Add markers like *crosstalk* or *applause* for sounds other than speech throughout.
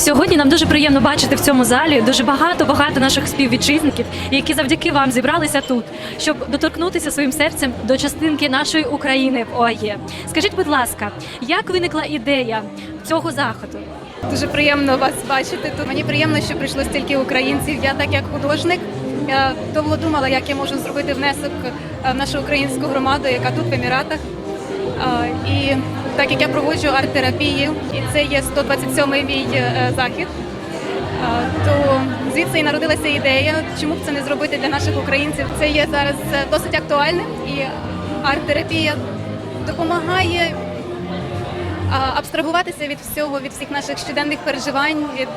Сьогодні нам дуже приємно бачити в цьому залі дуже багато багато наших співвітчизників, які завдяки вам зібралися тут, щоб доторкнутися своїм серцем до частинки нашої України в ОАЄ. Скажіть, будь ласка, як виникла ідея цього заходу? Дуже приємно вас бачити тут. Мені приємно, що прийшло стільки українців. Я так як художник. Я довго думала, як я можу зробити внесок е, в нашу українську громаду, яка тут в Еміратах. І так як я проводжу арт-терапію, і це є 127-й мій е, захід, то звідси і народилася ідея, чому б це не зробити для наших українців. Це є зараз е, досить актуальним, і арт-терапія допомагає абстрагуватися від всього, від всіх наших щоденних переживань, від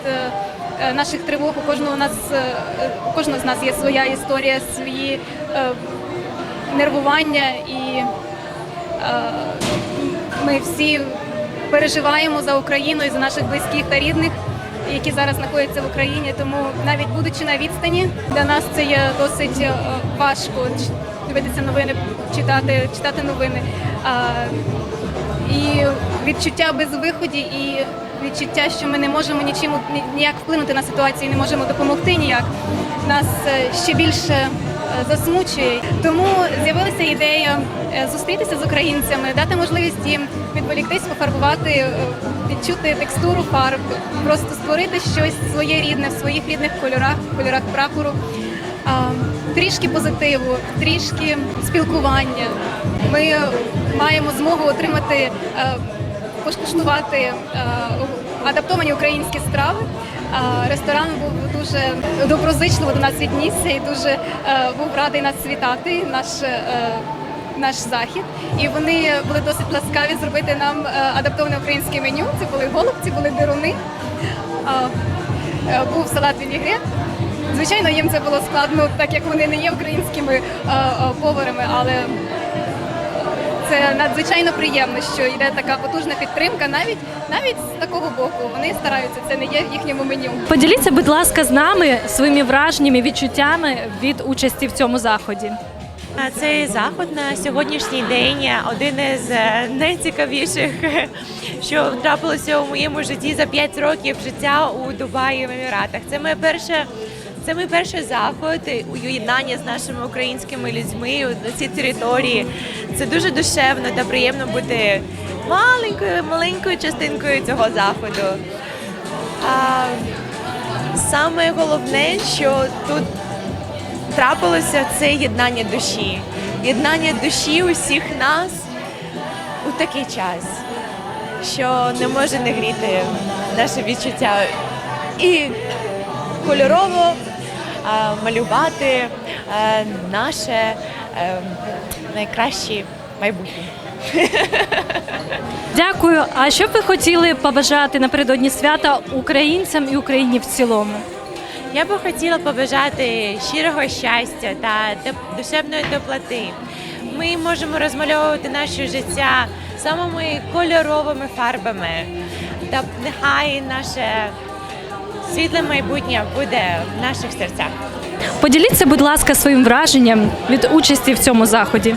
е, наших тривог. У кожного нас у кожного з нас є своя історія, свої нервування, і ми всі переживаємо за Україну і за наших близьких та рідних. Які зараз знаходяться в Україні, тому навіть будучи на відстані, для нас це є досить е, важко дивитися новини, читати, читати новини. І відчуття безвиході, і відчуття, що ми не можемо нічим ніяк вплинути на ситуацію, не можемо допомогти ніяк, нас е, ще більше е, засмучує. Тому з'явилася ідея е, зустрітися з українцями, дати можливість їм відволіктись, пофарбувати, е, відчути текстуру фарб, просто створити щось своє рідне в своїх рідних кольорах, в кольорах прапору. Трішки позитиву, трішки спілкування. Ми маємо змогу отримати, е, покуштувати е, адаптовані українські страви. Ресторан був дуже доброзичливо до нас віднісся і дуже е, був радий нас вітати, наш, е, наш захід. І вони були досить ласкаві зробити нам е, адаптоване українське меню. Це були голубці, були деруни. Був салат вінігрет. Звичайно, їм це було складно, так як вони не є українськими поварами, але це надзвичайно приємно, що йде така потужна підтримка, навіть навіть з такого боку. Вони стараються, це не є в їхньому меню. Поділіться, будь ласка, з нами своїми враженнями, відчуттями від участі в цьому заході. Цей заход на сьогоднішній день один із е, найцікавіших, *laughs* що трапилося у моєму житті за 5 років життя у Дубаї в Еміратах. Це моє перше. Це мій перший заход у єднанні з нашими українськими людьми на цій території. Це дуже душевно та приємно бути маленькою, маленькою частинкою цього заходу. А, саме головне, що тут трапилося це єднання душі. Єднання душі усіх нас у такий час, що не може не гріти наше відчуття і кольорово малювати наше е, найкраще майбутнє. *laughs* Дякую. А що б ви хотіли побажати напередодні свята українцям і Україні в цілому? Я би хотіла побажати щирого щастя та душевної теплоти. Ми можемо розмальовувати наше життя самими кольоровими фарбами. Та нехай наше світле майбутнє буде в наших серцях. Поділіться, будь ласка, своїм враженням від участі в цьому заході.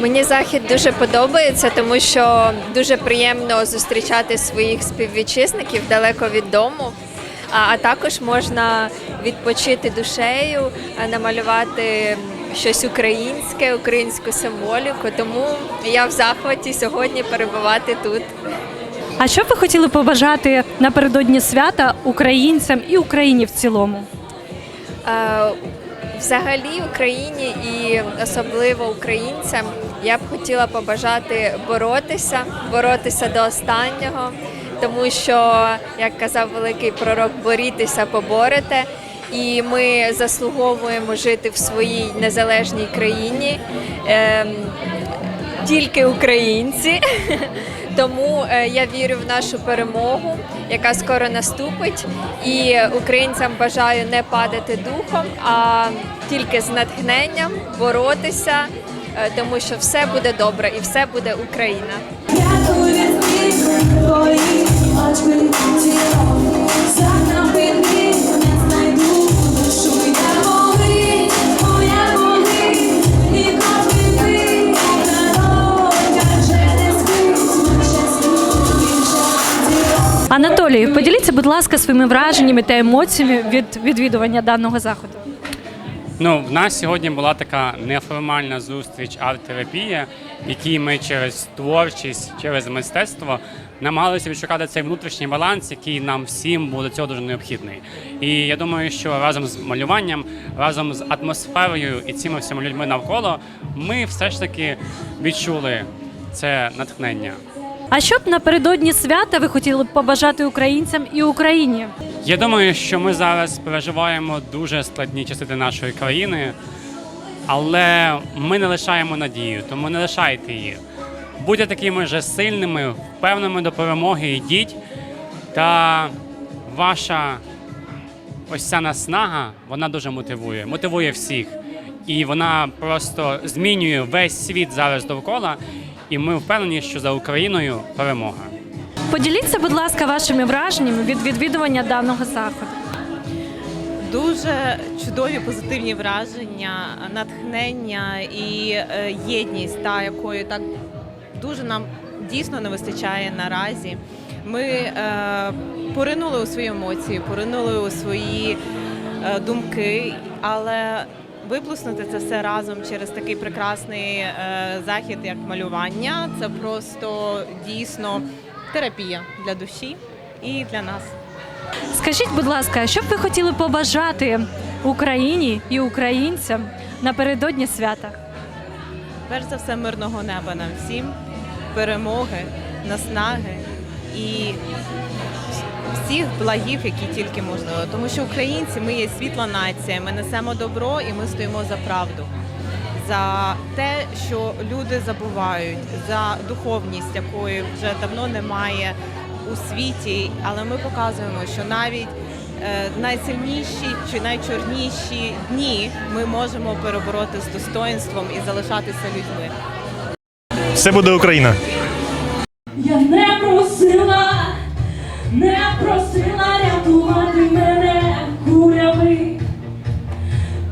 Мені захід дуже подобається, тому що дуже приємно зустрічати своїх співвітчизників далеко від дому. А, а також можна відпочити душею, намалювати щось українське, українську символіку. Тому я в захваті сьогодні перебувати тут. А що ви хотіли побажати напередодні свята українцям і Україні в цілому? Е, Взагалі Україні і особливо українцям я б хотіла побажати боротися, боротися до останнього, тому що, як казав великий пророк, борітеся, поборете. І ми заслуговуємо жити в своїй незалежній країні. Ем, тільки українці. *laughs* Тому е, я вірю в нашу перемогу, яка скоро наступить. І українцям бажаю не падати духом, а тільки з натхненням боротися, е, тому що все буде добре і все буде Україна. Твої Анатолій, поділіться, будь ласка, своїми враженнями та емоціями від відвідування даного заходу. Ну, в нас сьогодні була така неформальна зустріч арт-терапія, в якій ми через творчість, через мистецтво намагалися відшукати цей внутрішній баланс, який нам всім був до цього дуже необхідний. І я думаю, що разом з малюванням, разом з атмосферою і цими всіма людьми навколо, ми все ж таки відчули це натхнення. А що б напередодні свята ви хотіли б побажати українцям і Україні? Я думаю, що ми зараз переживаємо дуже складні для нашої країни, але ми не лишаємо надію, тому не лишайте її. Будьте такими же сильними, впевненими до перемоги, йдіть. Та ваша ось ця наснага, вона дуже мотивує, мотивує всіх. І вона просто змінює весь світ зараз довкола. І ми впевнені, що за Україною перемога. Поділіться, будь ласка, вашими враженнями від відвідування даного заходу. Дуже чудові позитивні враження, натхнення і е, єдність, та якої так дуже нам дійсно не вистачає наразі. Ми е, поринули у свої емоції, поринули у свої е, думки, але виплеснути це все разом через такий прекрасний е, захід, як малювання, це просто дійсно терапія для душі і для нас. Скажіть, будь ласка, що б ви хотіли побажати Україні і українцям напередодні свята? Перш за все, мирного неба нам всім, перемоги, наснаги і всіх благів, які тільки можливо. Тому що українці ми є світла нація, ми несемо добро і ми стоїмо за правду. За те, що люди забувають, за духовність, якої вже давно немає у світі, але ми показуємо, що навіть е, найсильніші чи найчорніші дні ми можемо перебороти з достоинством і залишатися людьми. Все буде Україна. Я не не просила рятувати мене курями.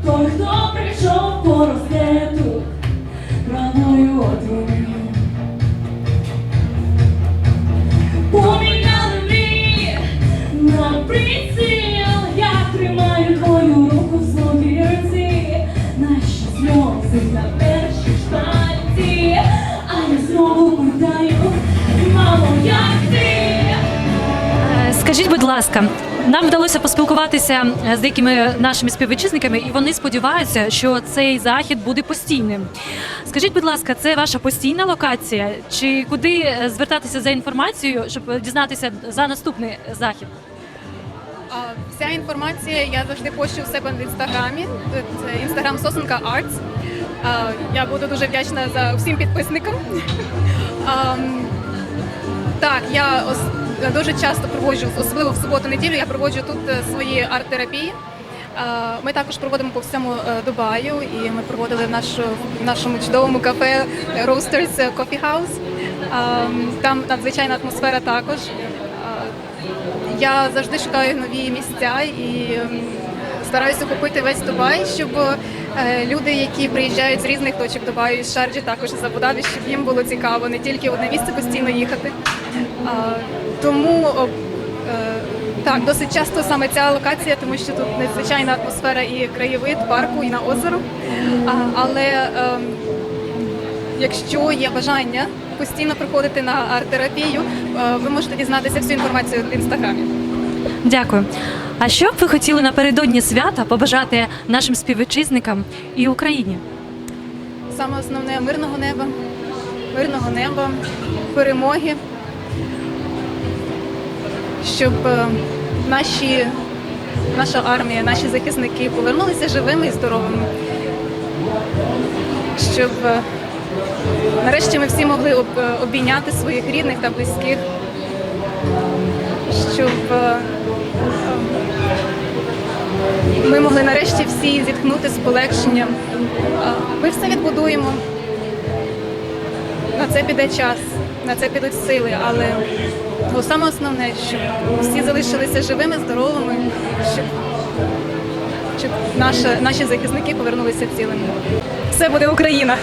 Той, хто прийшов по розкету, раною отруєю. Поміняли мені на приціл, ласка, нам вдалося поспілкуватися е, з деякими нашими співвітчизниками, і вони сподіваються, що цей захід буде постійним. Скажіть, будь ласка, це ваша постійна локація? Чи куди е, звертатися за інформацією, щоб дізнатися за наступний захід? Вся інформація я завжди пощу у себе в інстаграмі. Це інстаграм Сосенка Arts. Я буду дуже вдячна за всім підписникам. *laughs* Так, я дуже часто проводжу, особливо в суботу-неділю, я проводжу тут е, свої арт-терапії. Ми також проводимо по всьому е, Дубаю, і ми проводили в нашу, в нашому чудовому кафе Roasters Coffee House. Там надзвичайна атмосфера також. Я завжди шукаю нові місця і ем, стараюся купити весь Дубай, щоб е, люди, які приїжджають з різних точок Дубаю, з Шарджі, також з Абу-Дабі, щоб їм було цікаво не тільки одне місце постійно їхати. Тому е, так, досить часто саме ця локація, тому що тут надзвичайна атмосфера і краєвид парку, і на озеро. Але ем, якщо є бажання постійно приходити на арт-терапію, е, ви можете дізнатися всю інформацію в інстаграмі. Дякую. А що б ви хотіли напередодні свята побажати нашим співвітчизникам і Україні? Саме основне мирного неба, мирного неба, перемоги, щоб е, наші, наша армія, наші захисники повернулися живими і здоровими. Щоб е, нарешті ми всі могли е, обійняти своїх рідних та близьких, щоб ми могли нарешті всі зітхнути з полегшенням. Ми все відбудуємо. На це піде час, на це підуть сили, але ну, саме основне, щоб всі залишилися живими, здоровими, щоб, щоб наша, наші захисники повернулися цілими. Все буде Україна!